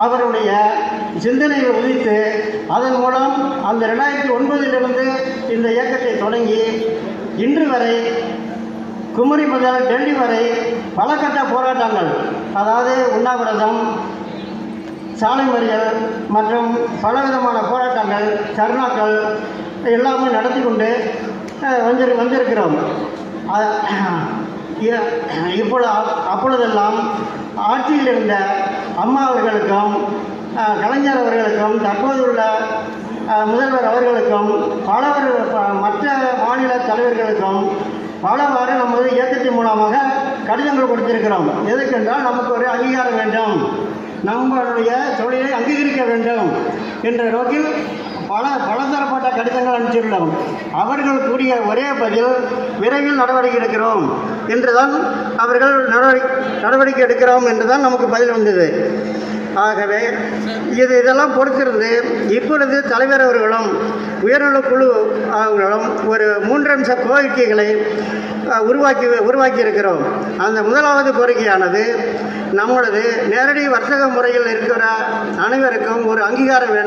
அவருடைய சிந்தனையை உதித்து அதன் மூலம் அந்த ரெண்டாயிரத்தி ஒன்பதிலிருந்து இந்த இயக்கத்தை தொடங்கி இன்று வரை குமரி முதல் டெல்லி வரை பல கட்ட போராட்டங்கள் அதாவது உண்ணாவிரதம் சாலை மறியல் மற்றும் பலவிதமான போராட்டங்கள் தர்ணாக்கள் எல்லாமே நடத்தி கொண்டு வந்திரு வந்திருக்கிறோம். இப்பொழுது அப்பொழுதெல்லாம் ஆட்சியில் இருந்த அம்மா அவர்களுக்கும் கலைஞர் அவர்களுக்கும் தற்போதுள்ள உள்ள முதல்வர் அவர்களுக்கும் பலவர் மற்ற மாநில தலைவர்களுக்கும் பலவாறு நமது இயக்கத்தின் மூலமாக கடிதங்கள் கொடுத்திருக்கிறோம். எதுக்கென்றால் நமக்கு ஒரு அங்கீகாரம் வேண்டும். நம்மளுடைய தொழிலை அங்கீகரிக்க வேண்டும் என்ற நோக்கில் பல பல கடிதங்கள் அனுப்பிச்சிருந்தோம். அவர்கள் கூறிய ஒரே பதில் விரைவில் நடவடிக்கை எடுக்கிறோம் என்றுதான் அவர்கள் நடவடிக்கை நடவடிக்கை எடுக்கிறோம் என்றுதான் நமக்கு பதில் வந்தது. ஆகவே இது இதெல்லாம் பொறுத்திருந்து இப்பொழுது தலைவர் அவர்களும் உயர்நல குழு அவர்களும் ஒரு மூன்றம்ச கோரிக்கைகளை உருவாக்கி உருவாக்கி இருக்கிறோம் அந்த முதலாவது கோரிக்கையானது நம்மளது நேரடி வர்த்தக முறையில் இருக்கிற அனைவருக்கும் ஒரு அங்கீகாரம் வேண்டும்